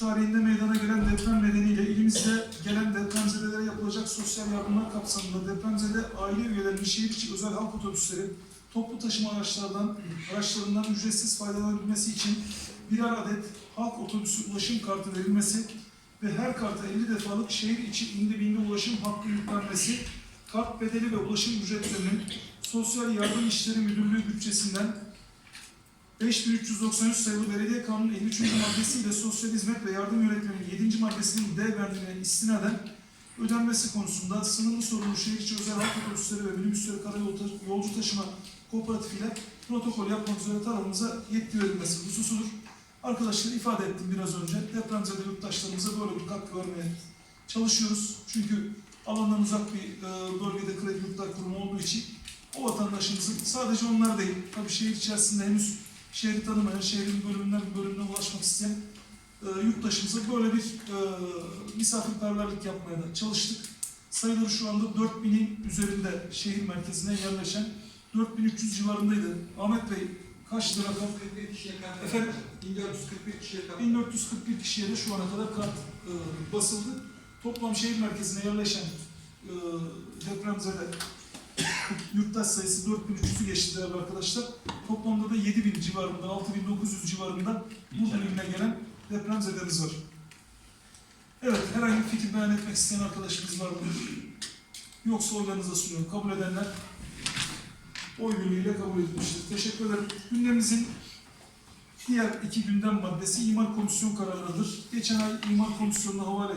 tarihinde meydana gelen deprem nedeniyle ilimizde gelen depremzedelere yapılacak sosyal yardımlar kapsamında depremzede aile üyelerinin şehir içi özel halk otobüsleri toplu taşıma araçlarından araçlarından ücretsiz faydalanabilmesi için birer adet halk otobüsü ulaşım kartı verilmesi ve her karta 50 defalık şehir içi indi binde ulaşım hakkı yüklenmesi, kart bedeli ve ulaşım ücretlerinin Sosyal Yardım İşleri Müdürlüğü bütçesinden 5393 sayılı Belediye Kanunu 53. maddesiyle Sosyal Hizmet ve Yardım Yönetmeliğinin 7. maddesinin D bendine istinaden ödenmesi konusunda sınırlı sorumlu şehir içi özel halk otobüsleri ve minibüsleri karayolu yolcu taşıma kooperatifiyle protokol yapmak üzere tarafımıza yetki verilmesi hususudur. Arkadaşlar ifade ettim biraz önce. Depremzede yurttaşlarımıza böyle bir katkı vermeye çalışıyoruz. Çünkü alandan uzak bir e, bölgede kredi yurtlar kurumu olduğu için o vatandaşımızın sadece onlar değil, tabii şehir içerisinde henüz şehri tanımayan, şehrin bölümünden bölümüne ulaşmak isteyen e, yurttaşımıza böyle bir e, misafirperverlik yapmaya da çalıştık. Sayıları şu anda 4000'in üzerinde şehir merkezine yerleşen 4300 civarındaydı. Ahmet Bey kaç lira kart? 41 kişiye kadar. Efendim? 1441 kişiye kadar. 1441 kişiye de şu ana kadar kart e, basıldı. Toplam şehir merkezine yerleşen e, depremzede yurttaş sayısı 4300'ü geçti değerli arkadaşlar. Toplamda da 7000 civarında, 6900 civarında bu bölümüne gelen depremzedemiz var. Evet, herhangi bir fikir beyan etmek isteyen arkadaşımız var mı? Yoksa oylarınıza sunuyorum. Kabul edenler oy birliğiyle kabul edilmiştir. Teşekkür ederim. Gündemimizin Diğer iki gündem maddesi imar komisyon kararlarıdır. Geçen ay imar komisyonuna havale.